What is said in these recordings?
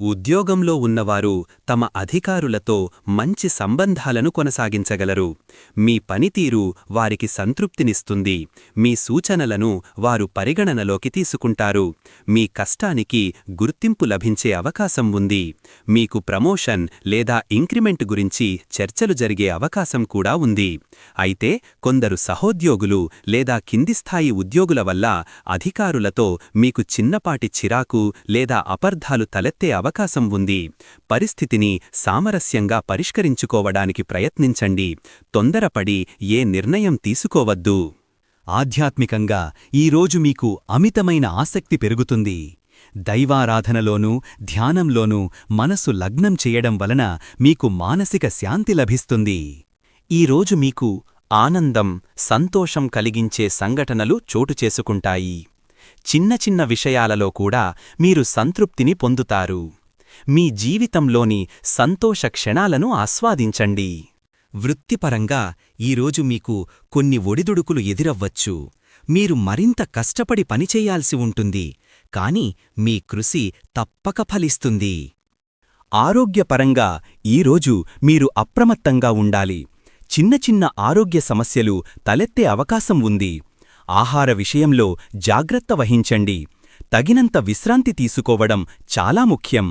ఉద్యోగంలో ఉన్నవారు తమ అధికారులతో మంచి సంబంధాలను కొనసాగించగలరు. మీ పనితీరు వారికి సంతృప్తినిస్తుంది. మీ సూచనలను వారు పరిగణనలోకి తీసుకుంటారు. మీ కష్టానికి గుర్తింపు లభించే అవకాశం ఉంది. మీకు ప్రమోషన్ లేదా ఇంక్రిమెంట్ గురించి చర్చలు జరిగే అవకాశం కూడా ఉంది. అయితే కొందరు సహోద్యోగులు లేదా కింది స్థాయి ఉద్యోగుల వల్ల అధికారులతో మీకు చిన్నపాటి చిరాకు లేదా అపర్ధాలు తలెత్తే అవకాశం అవకాశం ఉంది. పరిస్థితిని సామరస్యంగా పరిష్కరించుకోవడానికి ప్రయత్నించండి. తొందరపడి ఏ నిర్ణయం తీసుకోవద్దు. ఆధ్యాత్మికంగా ఈరోజు మీకు అమితమైన ఆసక్తి పెరుగుతుంది. దైవారాధనలోనూ ధ్యానంలోనూ మనసు లగ్నం చేయడం వలన మీకు మానసిక శాంతి లభిస్తుంది. ఈరోజు మీకు ఆనందం సంతోషం కలిగించే సంఘటనలు చోటు చేసుకుంటాయి. చిన్న చిన్న విషయాలలో కూడా మీరు సంతృప్తిని పొందుతారు. మీ జీవితంలోని సంతోష క్షణాలను ఆస్వాదించండి. వృత్తిపరంగా ఈరోజు మీకు కొన్ని ఒడిదుడుకులు ఎదురవ్వచ్చు. మీరు మరింత కష్టపడి పనిచేయాల్సి ఉంటుంది కాని మీ కృషి తప్పక ఫలిస్తుంది. ఆరోగ్యపరంగా ఈరోజు మీరు అప్రమత్తంగా ఉండాలి. చిన్న చిన్న ఆరోగ్య సమస్యలు తలెత్తే అవకాశం ఉంది. ఆహార విషయంలో జాగ్రత్త వహించండి. తగినంత విశ్రాంతి తీసుకోవడం చాలా ముఖ్యం.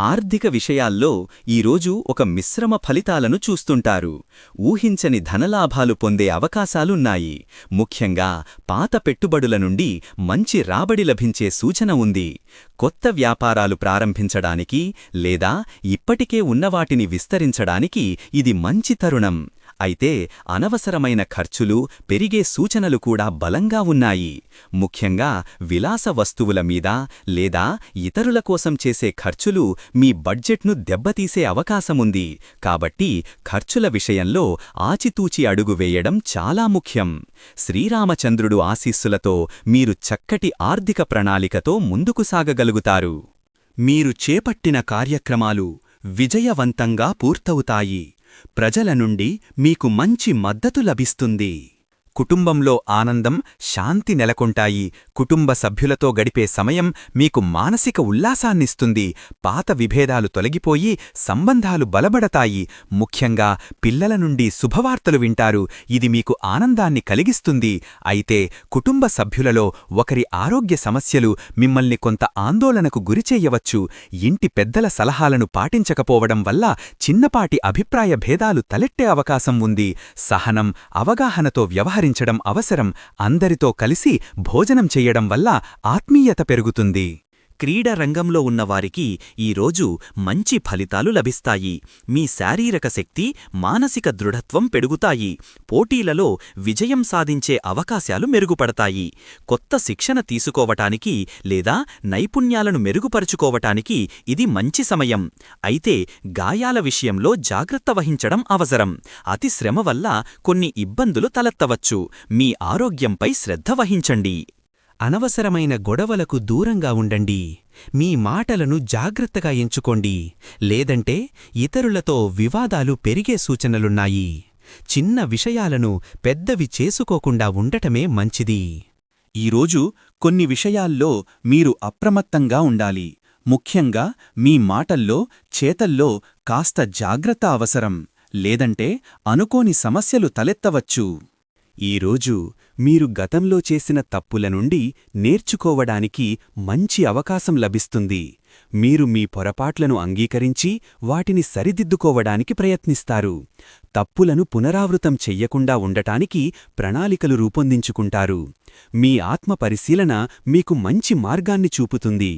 ఆర్థిక విషయాల్లో ఈరోజు ఒక మిశ్రమ ఫలితాలను చూస్తుంటారు. ఊహించని ధనలాభాలు పొందే అవకాశాలున్నాయి. ముఖ్యంగా పాత పెట్టుబడుల నుండి మంచి రాబడి లభించే సూచన ఉంది. కొత్త వ్యాపారాలు ప్రారంభించడానికి లేదా ఇప్పటికే ఉన్నవాటిని విస్తరించడానికి ఇది మంచి తరుణం. అయితే అనవసరమైన ఖర్చులు పెరిగే సూచనలు కూడా బలంగా ఉన్నాయి. ముఖ్యంగా విలాస వస్తువుల మీద లేదా ఇతరుల కోసం చేసే ఖర్చులు మీ బడ్జెట్ను దెబ్బతీసే అవకాశముంది. కాబట్టి ఖర్చుల విషయంలో ఆచితూచి అడుగు వేయడం చాలా ముఖ్యం. శ్రీరామచంద్రుడు ఆశీస్సులతో మీరు చక్కటి ఆర్థిక ప్రణాళికతో ముందుకు సాగగలుగుతారు. మీరు చేపట్టిన కార్యక్రమాలు విజయవంతంగా పూర్తవుతాయి. ప్రజల నుండి మీకు మంచి మద్దతు లభిస్తుంది. కుటుంబంలో ఆనందం శాంతి నెలకొంటాయి. కుటుంబ సభ్యులతో గడిపే సమయం మీకు మానసిక ఉల్లాసాన్నిస్తుంది. పాత విభేదాలు తొలగిపోయి సంబంధాలు బలబడతాయి. ముఖ్యంగా పిల్లల నుండి శుభవార్తలు వింటారు. ఇది మీకు ఆనందాన్ని కలిగిస్తుంది. అయితే కుటుంబ సభ్యులలో ఒకరి ఆరోగ్య సమస్యలు మిమ్మల్ని కొంత ఆందోళనకు గురిచేయవచ్చు ఇంటి పెద్దల సలహాలను పాటించకపోవడం వల్ల చిన్నపాటి అభిప్రాయ భేదాలు తలెట్టే అవకాశం ఉంది. సహనం అవగాహనతో వ్యవహరి వ్యవహరించడం అవసరం. అందరితో కలిసి భోజనం చెయ్యడం వల్ల ఆత్మీయత పెరుగుతుంది. క్రీడ రంగంలో ఉన్నవారికి ఈరోజు మంచి ఫలితాలు లభిస్తాయి. మీ శారీరక శక్తి మానసిక దృఢత్వం పెరుగుతాయి. పోటీలలో విజయం సాధించే అవకాశాలు మెరుగుపడతాయి. కొత్త శిక్షణ తీసుకోవటానికి లేదా నైపుణ్యాలను మెరుగుపరుచుకోవటానికి ఇది మంచి సమయం. అయితే గాయాల విషయంలో జాగ్రత్త వహించడం అవసరం. అతి శ్రమ వల్ల కొన్ని ఇబ్బందులు తలెత్తవచ్చు. మీ ఆరోగ్యంపై శ్రద్ధ వహించండి. అనవసరమైన గొడవలకు దూరంగా ఉండండి. మీ మాటలను జాగ్రత్తగా ఎంచుకోండి. లేదంటే ఇతరులతో వివాదాలు పెరిగే సూచనలున్నాయి. చిన్న విషయాలను పెద్దవి చేసుకోకుండా ఉండటమే మంచిది. ఈరోజు కొన్ని విషయాల్లో మీరు అప్రమత్తంగా ఉండాలి. ముఖ్యంగా మీ మాటల్లో చేతల్లో కాస్త జాగ్రత్త అవసరం. లేదంటే అనుకోని సమస్యలు తలెత్తవచ్చు. ఈరోజు మీరు గతంలో చేసిన తప్పుల నుండి నేర్చుకోవడానికి మంచి అవకాశం లభిస్తుంది. మీరు మీ పొరపాట్లను అంగీకరించి వాటిని సరిదిద్దుకోవడానికి ప్రయత్నిస్తారు. తప్పులను పునరావృతం చెయ్యకుండా ఉండటానికి ప్రణాళికలు రూపొందించుకుంటారు. మీ ఆత్మ పరిశీలన మీకు మంచి మార్గాన్ని చూపుతుంది.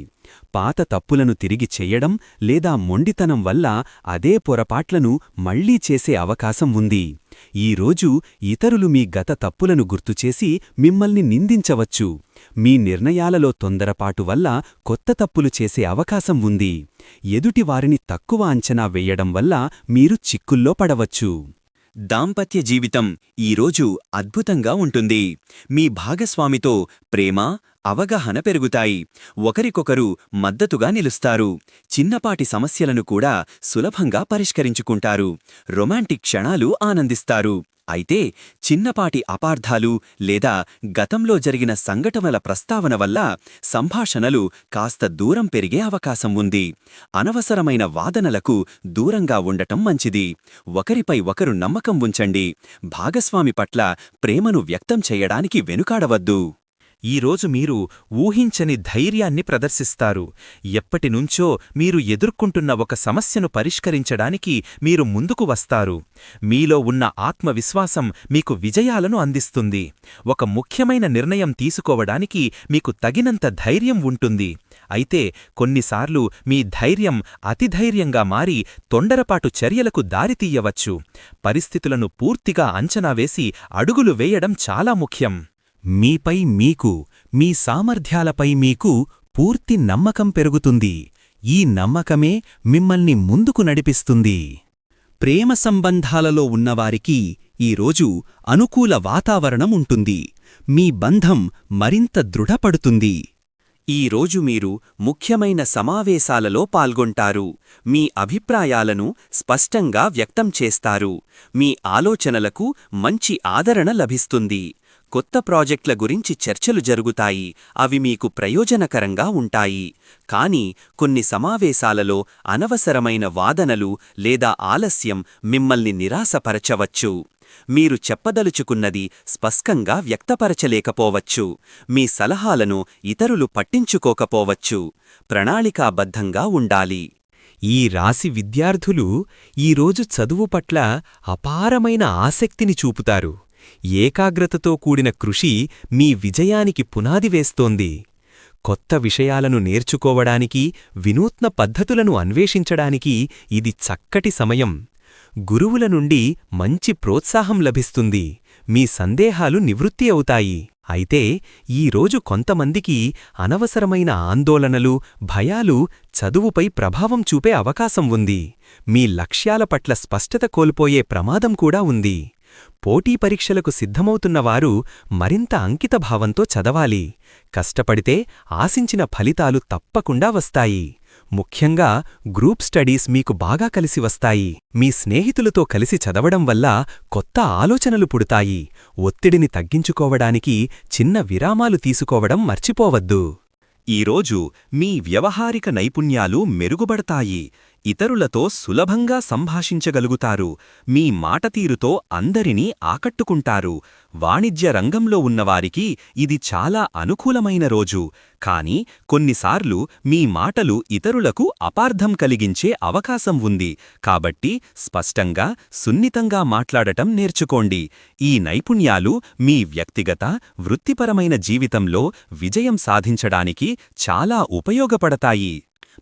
పాత తప్పులను తిరిగి చెయ్యడం లేదా మొండితనం వల్ల అదే పొరపాట్లను మళ్ళీ చేసే అవకాశం ఉంది. ఈరోజు ఇతరులు మీ గత తప్పులను గుర్తుచేసి మిమ్మల్ని నిందించవచ్చు. మీ నిర్ణయాలలో తొందరపాటు వల్ల కొత్త తప్పులు చేసే అవకాశం ఉంది. ఎదుటివారిని తక్కువ అంచనా వేయడం వల్ల మీరు చిక్కుల్లో పడవచ్చు. దాంపత్య జీవితం ఈరోజు అద్భుతంగా ఉంటుంది. మీ భాగస్వామితో ప్రేమ అవగాహన పెరుగుతాయి. ఒకరికొకరు మద్దతుగా నిలుస్తారు. చిన్నపాటి సమస్యలను కూడా సులభంగా పరిష్కరించుకుంటారు. రొమాంటిక్ క్షణాలు ఆనందిస్తారు. అయితే చిన్నపాటి అపార్థాలు లేదా గతంలో జరిగిన సంఘటనల ప్రస్తావన వల్ల సంభాషణలు కాస్త దూరం పెరిగే అవకాశం ఉంది. అనవసరమైన వాదనలకు దూరంగా ఉండటం మంచిది. ఒకరిపై ఒకరు నమ్మకం ఉంచండి. భాగస్వామి పట్ల ప్రేమను వ్యక్తం చేయడానికి వెనుకాడవద్దు. ఈరోజు మీరు ఊహించని ధైర్యాన్ని ప్రదర్శిస్తారు. ఎప్పటినుంచో మీరు ఎదుర్కొంటున్న ఒక సమస్యను పరిష్కరించడానికి మీరు ముందుకు వస్తారు. మీలో ఉన్న ఆత్మవిశ్వాసం మీకు విజయాలను అందిస్తుంది. ఒక ముఖ్యమైన నిర్ణయం తీసుకోవడానికి మీకు తగినంత ధైర్యం ఉంటుంది. అయితే కొన్నిసార్లు మీ ధైర్యం అతిధైర్యంగా మారి తొండరపాటు చర్యలకు దారితీయవచ్చు పరిస్థితులను పూర్తిగా అంచనా వేసి అడుగులు వేయడం చాలా ముఖ్యం. మీపై మీకు మీ సామర్థ్యాలపై మీకు పూర్తి నమ్మకం పెరుగుతుంది. ఈ నమ్మకమే మిమ్మల్ని ముందుకు నడిపిస్తుంది. ప్రేమ సంబంధాలలో ఉన్నవారికి ఈరోజు అనుకూల వాతావరణం ఉంటుంది. మీ బంధం మరింత దృఢపడుతుంది. ఈరోజు మీరు ముఖ్యమైన సమావేశాలలో పాల్గొంటారు. మీ అభిప్రాయాలను స్పష్టంగా వ్యక్తం చేస్తారు. మీ ఆలోచనలకు మంచి ఆదరణ లభిస్తుంది. కొత్త ప్రాజెక్టుల గురించి చర్చలు జరుగుతాయి. అవి మీకు ప్రయోజనకరంగా ఉంటాయి. కానీ కొన్ని సమావేశాలలో అనవసరమైన వాదనలు లేదా ఆలస్యం మిమ్మల్ని నిరాశపరచవచ్చు. మీరు చెప్పదలుచుకున్నది స్పష్టంగా వ్యక్తపరచలేకపోవచ్చు. మీ సలహాలను ఇతరులు పట్టించుకోకపోవచ్చు. ప్రణాళికాబద్ధంగా ఉండాలి. ఈ రాశి విద్యార్థులు ఈరోజు చదువు పట్ల అపారమైన ఆసక్తిని చూపుతారు. ఏకాగ్రతతో కూడిన కృషి మీ విజయానికి పునాది వేస్తోంది. కొత్త విషయాలను నేర్చుకోవడానికి వినూత్న పద్ధతులను అన్వేషించడానికి ఇది చక్కటి సమయం. గురువుల నుండి మంచి ప్రోత్సాహం లభిస్తుంది. మీ సందేహాలు నివృత్తి అవుతాయి. అయితే ఈరోజు కొంతమందికి అనవసరమైన ఆందోళనలు భయాలు చదువుపై ప్రభావం చూపే అవకాశం ఉంది. మీ లక్ష్యాల పట్ల స్పష్టత కోల్పోయే ప్రమాదం కూడా ఉంది. పోటీ పరీక్షలకు సిద్ధమవుతున్నవారు మరింత అంకితభావంతో చదవాలి. కష్టపడితే ఆశించిన ఫలితాలు తప్పకుండా వస్తాయి. ముఖ్యంగా గ్రూప్ స్టడీస్ మీకు బాగా కలిసి వస్తాయి. మీ స్నేహితులతో కలిసి చదవడం వల్ల కొత్త ఆలోచనలు పుడతాయి. ఒత్తిడిని తగ్గించుకోవడానికి చిన్న విరామాలు తీసుకోవడం మర్చిపోవద్దు. ఈరోజు మీ వ్యవహారిక నైపుణ్యాలు మెరుగుబడతాయి ఇతరులతో సులభంగా సంభాషించగలుగుతారు. మీ మాటతీరుతో అందరినీ ఆకట్టుకుంటారు. వాణిజ్య రంగంలో ఉన్నవారికి ఇది చాలా అనుకూలమైన రోజు. కాని కొన్నిసార్లు మీ మాటలు ఇతరులకు అపార్థం కలిగించే అవకాశం ఉంది. కాబట్టి స్పష్టంగా సున్నితంగా మాట్లాడటం నేర్చుకోండి. ఈ నైపుణ్యాలు మీ వ్యక్తిగత వృత్తిపరమైన జీవితంలో విజయం సాధించడానికి చాలా ఉపయోగపడతాయి.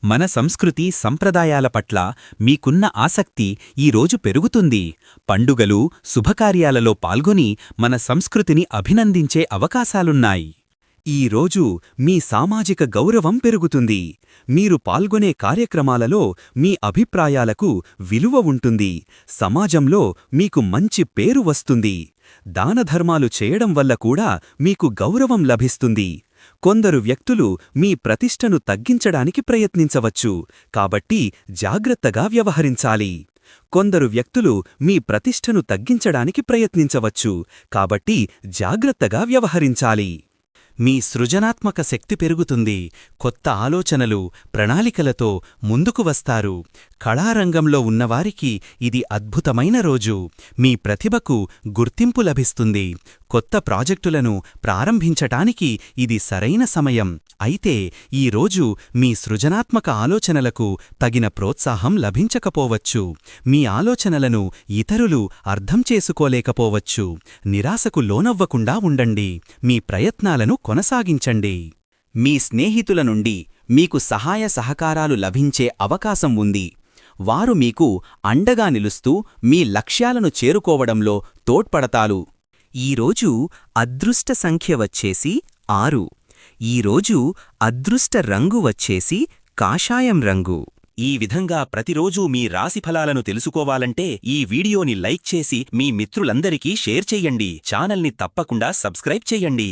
మన సంస్కృతి సంప్రదాయాల పట్ల మీకున్న ఆసక్తి ఈరోజు పెరుగుతుంది. పండుగలు శుభకార్యాలలో పాల్గొని మన సంస్కృతిని అభినందించే అవకాశాలున్నాయి. ఈరోజు మీ సామాజిక గౌరవం పెరుగుతుంది. మీరు పాల్గొనే కార్యక్రమాలలో మీ అభిప్రాయాలకు విలువ ఉంటుంది. సమాజంలో మీకు మంచి పేరు వస్తుంది. దానధర్మాలు చేయడం వల్ల కూడా మీకు గౌరవం లభిస్తుంది. కొందరు వ్యక్తులు మీ ప్రతిష్టను తగ్గించడానికి ప్రయత్నించవచ్చు. కాబట్టి జాగ్రత్తగా వ్యవహరించాలి. కొందరు వ్యక్తులు మీ ప్రతిష్టను తగ్గించడానికి ప్రయత్నించవచ్చు. కాబట్టి జాగ్రత్తగా వ్యవహరించాలి. మీ సృజనాత్మక శక్తి పెరుగుతుంది. కొత్త ఆలోచనలు ప్రణాళికలతో ముందుకు వస్తారు. కళారంగంలో ఉన్నవారికి ఇది అద్భుతమైన రోజు. మీ ప్రతిభకు గుర్తింపు లభిస్తుంది. కొత్త ప్రాజెక్టులను ప్రారంభించటానికి ఇది సరైన సమయం. అయితే ఈ రోజు మీ సృజనాత్మక ఆలోచనలకు తగిన ప్రోత్సాహం లభించకపోవచ్చు. మీ ఆలోచనలను ఇతరులు అర్థం చేసుకోలేకపోవచ్చు. నిరాశకు లోనవ్వకుండా ఉండండి. మీ ప్రయత్నాలను కొనసాగించండి. మీ స్నేహితుల నుండి మీకు సహాయ సహకారాలు లభించే అవకాశం ఉంది. వారు మీకు అండగా నిలుస్తూ మీ లక్ష్యాలను చేరుకోవడంలో తోడ్పడతారు. ఈరోజు అదృష్ట సంఖ్య వచ్చేసి ఆరు. ఈరోజు అదృష్ట రంగు వచ్చేసి కాషాయం రంగు. ఈ విధంగా ప్రతిరోజూ మీ రాశిఫలాలను తెలుసుకోవాలంటే ఈ వీడియోని లైక్ చేసి మీ మిత్రులందరికీ షేర్ చెయ్యండి ఛానల్ని తప్పకుండా సబ్స్క్రైబ్ చెయ్యండి